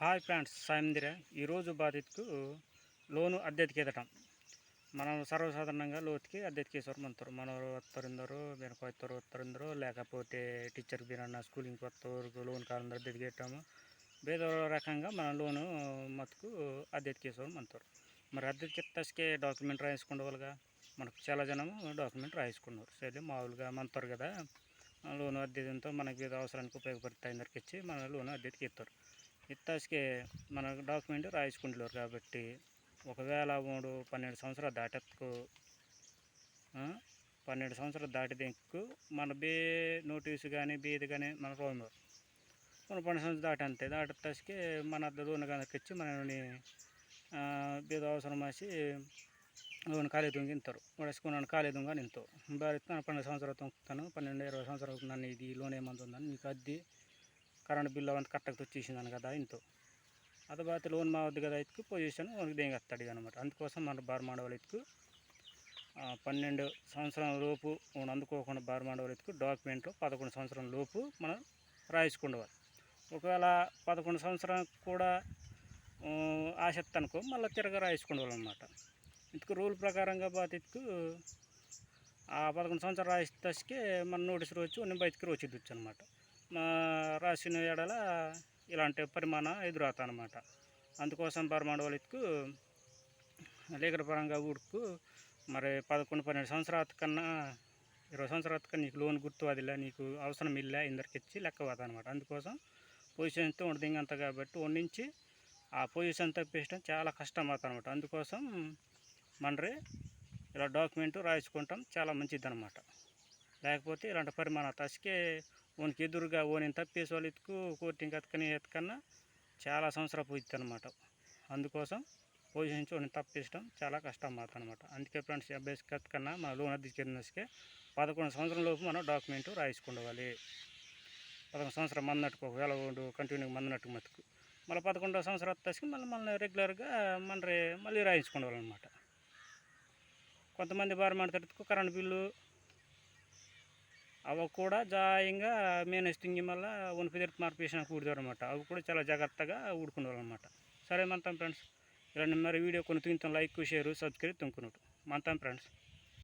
Hi friends సాయందిర ఈరోజు బాధితుకు లోను అద్దెకి ఎదటం మనం సర్వసాధారణంగా లోతుకి అద్దెకి వేసేవారు మనతారు. మనವರು వస్తారిందరు వెనక వస్తారు వస్తారిందరు లేకపోతే టీచర్కి బిరన్న స్కూలింగ్కి వస్తారు లోన్ కాలంలో అద్దెకి వేదో రకంగా మన లోను మతుకు అద్దెకి వేసేవారు మరి అద్దెకి ఎత్తస్కే డాక్యుమెంట్ రాయించుకునే వాళ్ళుగా మనకు చాలా జనము డాక్యుమెంట్ రాయించుకున్నారు. సరే మామూలుగా మనతారు కదా. లోను అద్దెతో మనకి ఏదో అవసరానికి ఉపయోగపడుతుంది అందరికి ఇచ్చి మన లోను అద్దెతికి ఇస్తారు ఇత్తాసికే మన డాక్యుమెంట్ రాయించుకుంటున్నారు కాబట్టి ఒకవేళ మూడు పన్నెండు సంవత్సరాలు దాటకు పన్నెండు సంవత్సరాలు దాటిదేకు మన బే నోటీసు కానీ బీది కానీ మన రోమ్ మన పన్నెండు సంవత్సరాలు దాటి అంతే దాటేసరికి మన లోన్ కనుక ఇచ్చి మనని బీద అవసరం వేసి లోన్ ఖాళీ దుంగి ఇంతారు వాడేసుకున్నాను ఖాళీ దుంగ నింతో భారీ పన్నెండు సంవత్సరాలు తొంగుతాను పన్నెండు ఇరవై సంవత్సరాలు నన్ను ఇది లోన్ ఏమంది ఉందని నీకు అద్దె కరెంట్ బిల్లు అవంతా కట్టకు వచ్చేసిందని కదా ఇంతో. అది తర్వాత లోన్ మావద్దు కదా ఇతుకు పొజిషన్ మనకి దేంగస్తాడు అనమాట అందుకోసం మన బార్ ఎత్తుకు ఇతుకు పన్నెండు సంవత్సరాల లోపు మనం అందుకోకుండా బార్ మాడవాళ్ళ ఇతుకు డాక్యుమెంట్లు పదకొండు సంవత్సరం లోపు మనం రాయించుకుండవాలి. ఒకవేళ పదకొండు సంవత్సరం కూడా ఆసక్తి అనుకో మళ్ళీ తిరగ రాయించుకుండవాలి అనమాట ఇందుకు రూల్ ప్రకారంగా బాధితుకు ఆ పదకొండు సంవత్సరాలు రాయిస్తే మన నోటీస్ రోజు నేను బయటికి వచ్చిద్దు అనమాట రాసిన ఏడల ఇలాంటి పరిమాణం ఎదురవుతా అనమాట అందుకోసం బర్మాడ వాళ్ళకు పరంగా ఊడుకు మరి పదకొండు పన్నెండు సంవత్సరాల కన్నా ఇరవై సంవత్సరాల కన్నా నీకు లోన్ గుర్తు అదిలే నీకు అవసరం ఇల్లే ఇందరికి ఇచ్చి లెక్క అనమాట అందుకోసం పొజిషన్తో ఉండదు అంత కాబట్టి వండించి ఆ పొజిషన్ తప్పించడం చాలా కష్టం అవుతుంది అనమాట అందుకోసం మనరి ఇలా డాక్యుమెంట్ రాయించుకుంటాం చాలా మంచిది అనమాట లేకపోతే ఇలాంటి పరిమాణం తసికే ఓనికి ఎదురుగా ఓని తప్పేసి వాళ్ళు ఎత్తుకు కోర్టింగ్ ఎత్తుకని ఎత్తుకన్నా చాలా సంవత్సరాలు పోయిద్ది అనమాట అందుకోసం పొజిషన్ నుంచి ఓని తప్పించడం చాలా కష్టం మాట అనమాట అందుకే ఫ్రెండ్స్ అభ్యాస కన్నా మన లోన్ అద్దెకి పదకొండు సంవత్సరం లోపు మనం డాక్యుమెంట్ రాయించుకోవాలి పదకొండు సంవత్సరం మందట్టుకు ఒకవేళ ఉండు కంటిన్యూ మందనట్టుకు మతుకు. మళ్ళీ పదకొండో సంవత్సరం వచ్చేసి మళ్ళీ మళ్ళీ రెగ్యులర్గా మన మళ్ళీ రాయించుకోవాలన్నమాట కొంతమంది భారం మాట్లాడుతూ కరెంట్ బిల్లు అవి కూడా జాయంగా మేనేస్టింగ్ మళ్ళీ ఉనిపిదిరి మార్పేసిన కూడతారు అవి కూడా చాలా జాగ్రత్తగా ఊడుకునేవాళ్ళనమాట సరే మనతాం ఫ్రెండ్స్ ఇలాంటి మరి వీడియో కొన్ని తింటాం. లైక్ షేర్ సబ్స్క్రైబ్ తుంకున్నట్టు మంతం ఫ్రెండ్స్.